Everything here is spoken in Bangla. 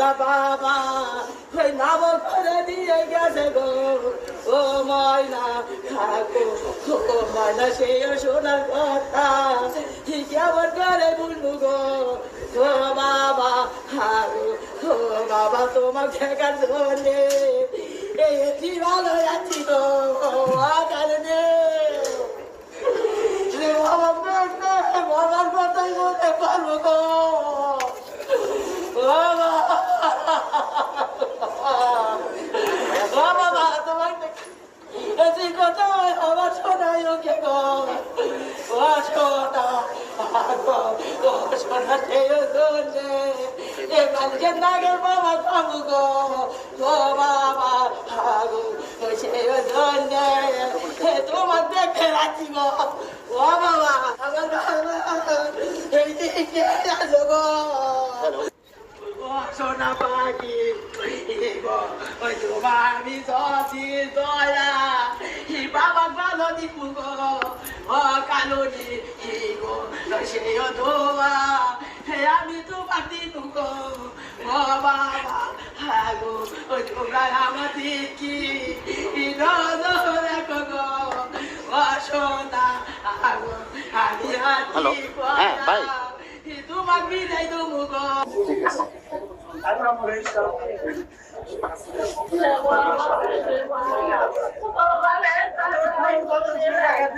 দাদা বাবা, ওই নাম করে দিয়ে গেছে গো। ও ময়না, থাকো, ও ময়না সেই সোনার কথা। কেমন করে বলব গো? ও বাবা, হারো, ও বাবা, তোমাকে দেখার জন্যে এই ভালো আছি গো কারণে বাবার কথাই বলতে পারব গো বাবা ও বাবা তোমার এই কথা আমার শোনাই ওকে গো ও শোনা ও শোনা সেই জন্যে এ কালকে নাগের বাবা খাব গো ও বাবা হাগো সেই জন্যে তোমার দেখে রাখি গো ও বাবা আমার গো সোনা পাখি তোমার আমি বাবা গো ও কালোনি গো সে ধোয়া হে আমি তোমার দিনু গো বাবা হাগো ওই তোমরা আমার দিকি নজরে গো গো ও হাগো আমি Hello. হাতি হ্যাঁ. তোমার বিদায় দেবো গো